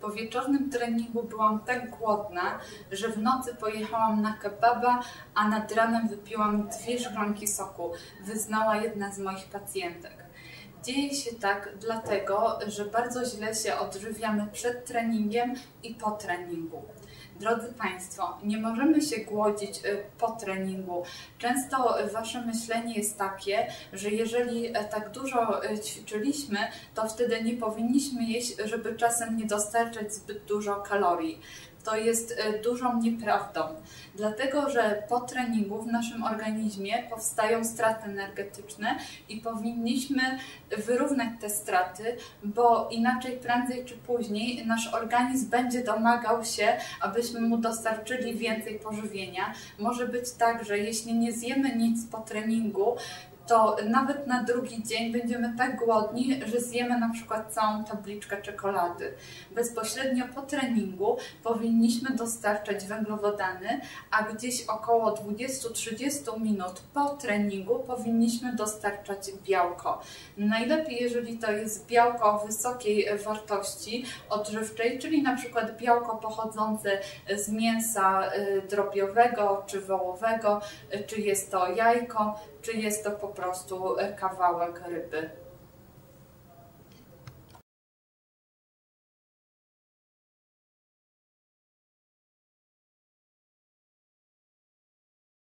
Po wieczornym treningu byłam tak głodna, że w nocy pojechałam na kebaba, a nad ranem wypiłam dwie szklanki soku, wyznała jedna z moich pacjentek. Dzieje się tak dlatego, że bardzo źle się odżywiamy przed treningiem i po treningu. Drodzy Państwo, nie możemy się głodzić y, po treningu. Często Wasze myślenie jest takie, że jeżeli e, tak dużo e, ćwiczyliśmy, to wtedy nie powinniśmy jeść, żeby czasem nie dostarczać zbyt dużo kalorii to jest e, dużą nieprawdą, dlatego że po treningu w naszym organizmie powstają straty energetyczne i powinniśmy wyrównać te straty, bo inaczej prędzej czy później nasz organizm będzie domagał się, abyśmy mu dostarczyli więcej pożywienia. Może być tak, że jeśli nie zjemy nic po treningu, to nawet na drugi dzień będziemy tak głodni, że zjemy na przykład całą tabliczkę czekolady. Bezpośrednio po treningu powinniśmy dostarczać węglowodany, a gdzieś około 20-30 minut po treningu powinniśmy dostarczać białko. Najlepiej, jeżeli to jest białko wysokiej wartości odżywczej, czyli na przykład białko pochodzące z mięsa y, drobiowego czy wołowego, y, czy jest to jajko, czy jest to po prostu kawałek ryby.